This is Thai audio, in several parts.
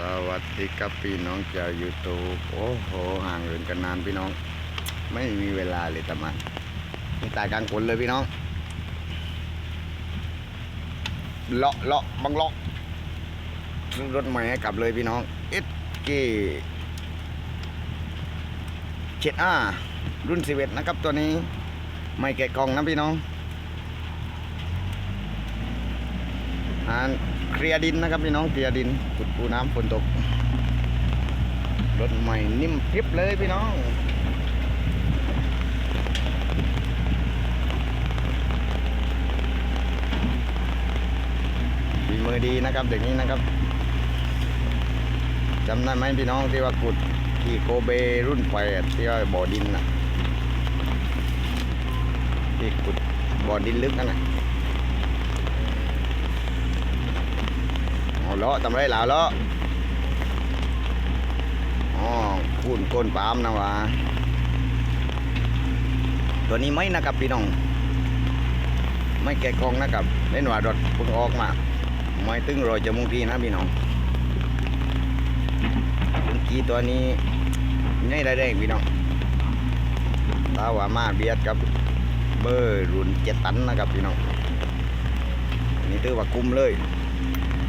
สวัสดีครับพี่น้องชาวยูทูบโอ้โหห่างเหินกันนานพี่น้อง ไม่มีเวลาเลยตะมันนี่ตายกลางฝนเลยพี่น้องเลาะเลาะบังเลาะรถใหม่ให้กลับเลยพี่น้องเอสเกเจ็ดอารุ่นสิเวนะครับตัวนี้ ไม่แกะกล่องนะพี่น้องอ่าน เคลียดินนะครับพี่น้องเคลียดินขุดปูน้ำฝนตกรถใหม่นิ่มพริบเลยพี่น้องฝีมือดีนะครับเด็กนี้นะครับจำได้ไหมพี่น้องที่ว่าขุดขี่โกเบรุ่นแปดที่ว่าบ่อดินน่ะที่ขุดบ่อดินลึกนั่นน่ะ เลาะทำไรหล่าเลาะอ๋อคูนก้นปามนะวะตัวนี้ไม่นะครับพี่น้อง ไม่แกะกองนะครับเล่นว่ารถพิ่งออกมา ไม่ตึงรอยจมูกดีนะพี่น้องเมื่อกี้ตัวนี้ง่ได้แรงพี่น้องถ้าว่ามาเบียดกับเบอร์รุ่นเจ็ดตันนะครับพี่น้องอันนี่ถือว่าคุ้มเลย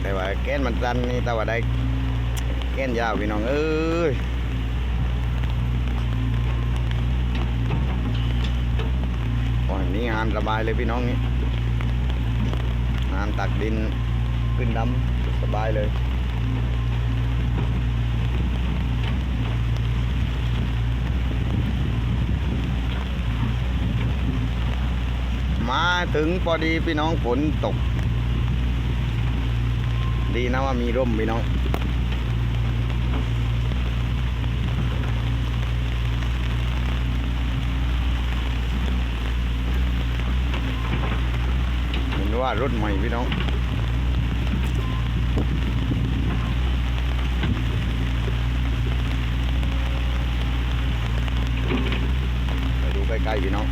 แต่ว่าแก้นมันตันนี่แต่ว่าได้แก้นยาวพี่น้องเอ้ยโอ้ยนี่งานสบายเลยพี่น้องนี่งานตักดินขึ้นดำสบายเลยมาถึงพอดีพี่น้องฝนตก ดีนะว่ามีร่มพี่น้องเห็นว่ารถใหม่พี่น้องไปดูใกล้ๆพี่น้อง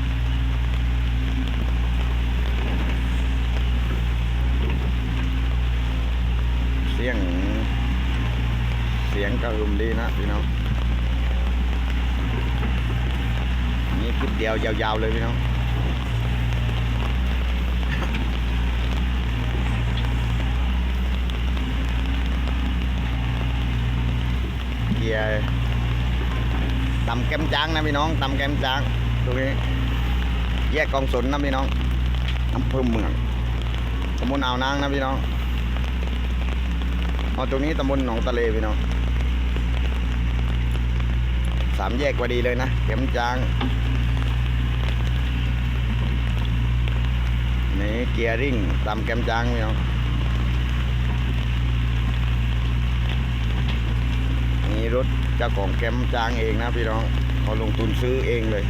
เสียง เสียงกระหึ่มดีนะพี่น้อง นี่คลิปเดียวยาวๆเลยพี่น้องเกียร์ตำแก้มจางนะพี่น้องตำแก้มจางตรงนี้แยกกองสนนะพี่น้องอำเภอเมืองตำบลอ่าวนางนะพี่น้องเอาตรงนี้ตำบลหนองตะเลพี่น้องสามแยกพอดีเลยนะแก้มจาง นี่เกียร์ริ่งตำแก้มจางพี่น้องนี่รถเจ้าของแคมจ้างเองนะพี่น้องเขาลงทุนซื้อเองเลย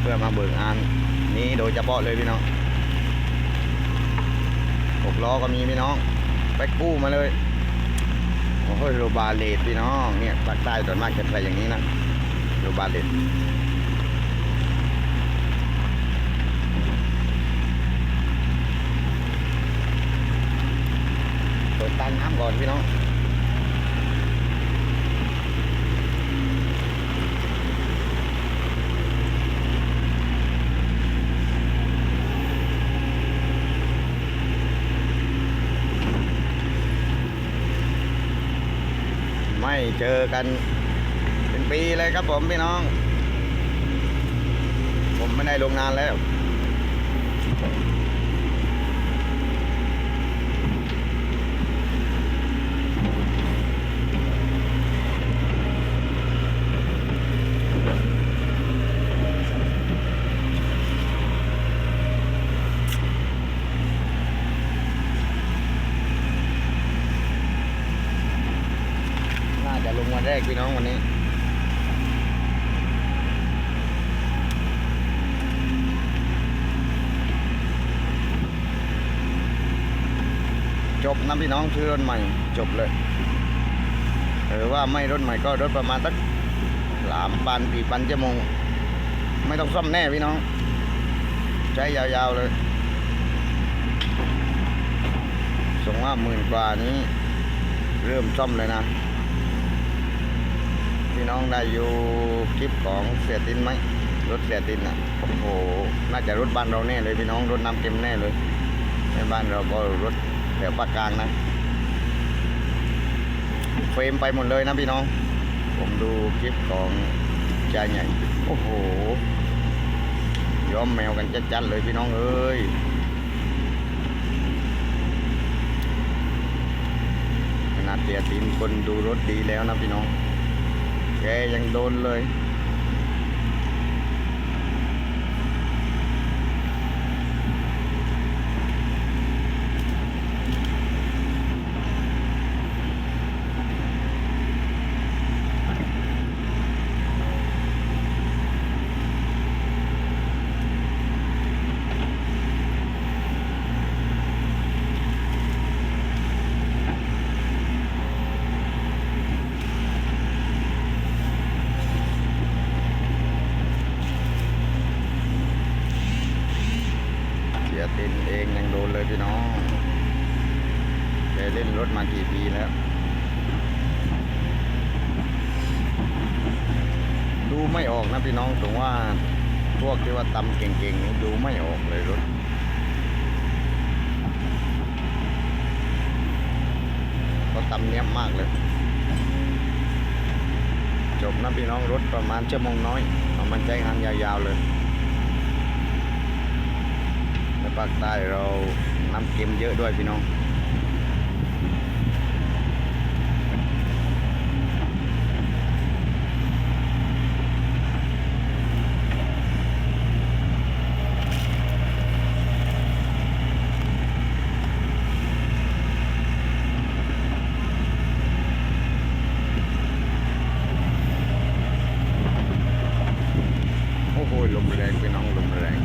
เพื่อมาเบิกงานนี้โดยเฉพาะเลยพี่น้องหกล้อก็มีพี่น้องไปกู้มาเลยโอ้โหโรบาเลตพี่น้องเนี่ยภาคใต้ส่วนมากจะใส่อย่างนี้นะ โรบาเลตเปิดตาน้ำก่อนพี่น้องไม่เจอกัน ปีเลยครับผมพี่น้อง ผมไม่ได้ลงนานแล้วน่าจะลงวันแรกพี่น้องวันนี้ บนะพี่น้องซื้อรถใหม่จบเลยหรือว่าไม่รถใหม่ก็รถประมาณสักสามปันปีปันชั่วโมง ไม่ต้องซ่อมแน่พี่น้อง ใช้ยาวๆเลยหมื่นกว่านี้ เริ่มซ่อมเลยนะ พี่น้องได้อยู่คลิปของเสียตินไหมรถเสียตินอะโอ้โหน่าจะรถบ้านเราแน่เลยพี่น้องรถน้ำเค็มแน่เลยในบ้านเราก็รถ ถวภาคกลางนะ เฟรมไปหมดเลยนะพี่น้อง ผมดูคลิปของชายใหญ่ โอ้โหย้อมแมวกันจัดๆเลยพี่น้องเอ้ยขนาดเตียตินคนดูรถดีแล้วนะพี่น้องแกยังโดนเลย เสียตินเองยังโดนเลยพี่น้อง แก เล่นรถมากี่ปีแล้ว ดูไม่ออกนะพี่น้องถึงว่าพวกที่ว่าตำเก่งๆนี่ดูไม่ออกเลยรถก็ตำเนี้ยบมากเลย จบนะพี่น้องรถประมาณชั่วโมงน้อยเอามันใจงานยาวๆเลยในภาคใต้เราน้ำเค็มเยอะด้วยพี่น้อง โอ้โหลมแรงพี่น้องลมแรง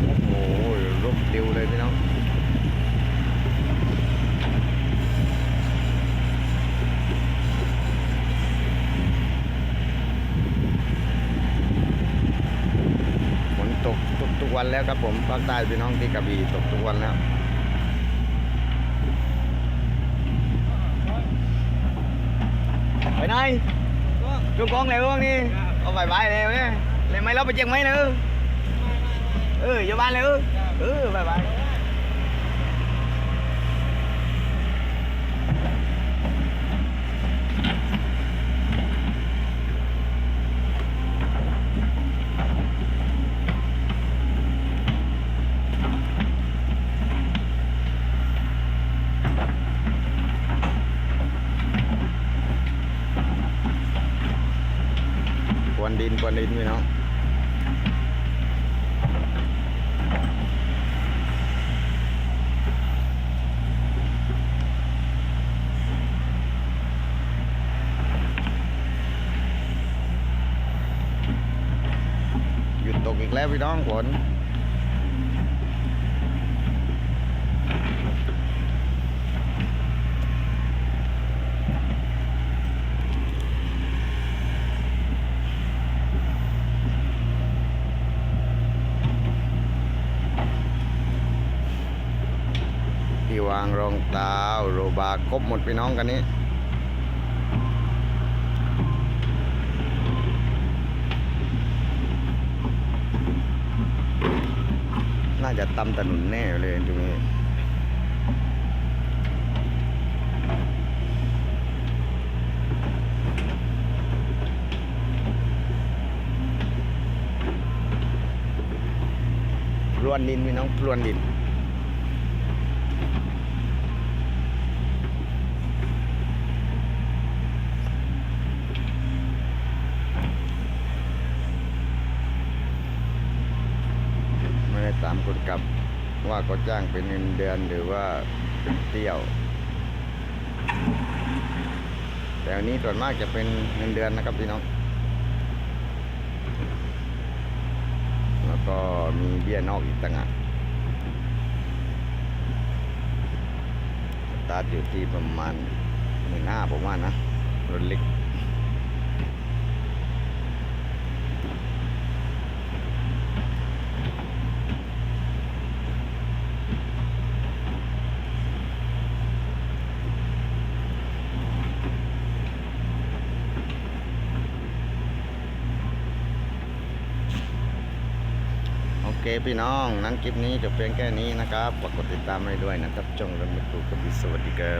โอ้โหรบเร็วเลยพี่น้อง ฝนตก ทุกวันแล้วครับผมภาคใต้พี่น้องที่กระบี่ตกทุกวันแล้วไปไหนจุกกองไหนบ้างนี่เอาบายบายเลยเนี่ยเลยไม่เราไปเจียงไหม nữa เอออยู่บ้านเลยเออเออบายบ ดินกวนดินพี่น้องหยุดตกอีกแล้วพี่น้องฝน ที่วางรองเท้าโรบาครบหมดพี่น้องกันนี้น่าจะตำถนนแน่เลยตรงนี้รวนดินพี่น้องรวนดิน ไม่ได้ตามกฎกับ ว่าก็จ้างเป็นเงินเดือนหรือว่าเป็นเที่ยว แต่อันนี้ส่วนมากจะเป็นเงินเดือนนะครับพี่น้องแล้วก็มีเบี้ยนอกอีกต่างหากตาร์ทอยู่ที่ประมาณหมื่นห้าผมว่านะรถเล็ก พี่น้องนั้นคลิปนี้จบเพียงแค่นี้นะครับฝากกดติดตามให้ด้วยนะครับจงรถมิตรกบิสวัสดีครับ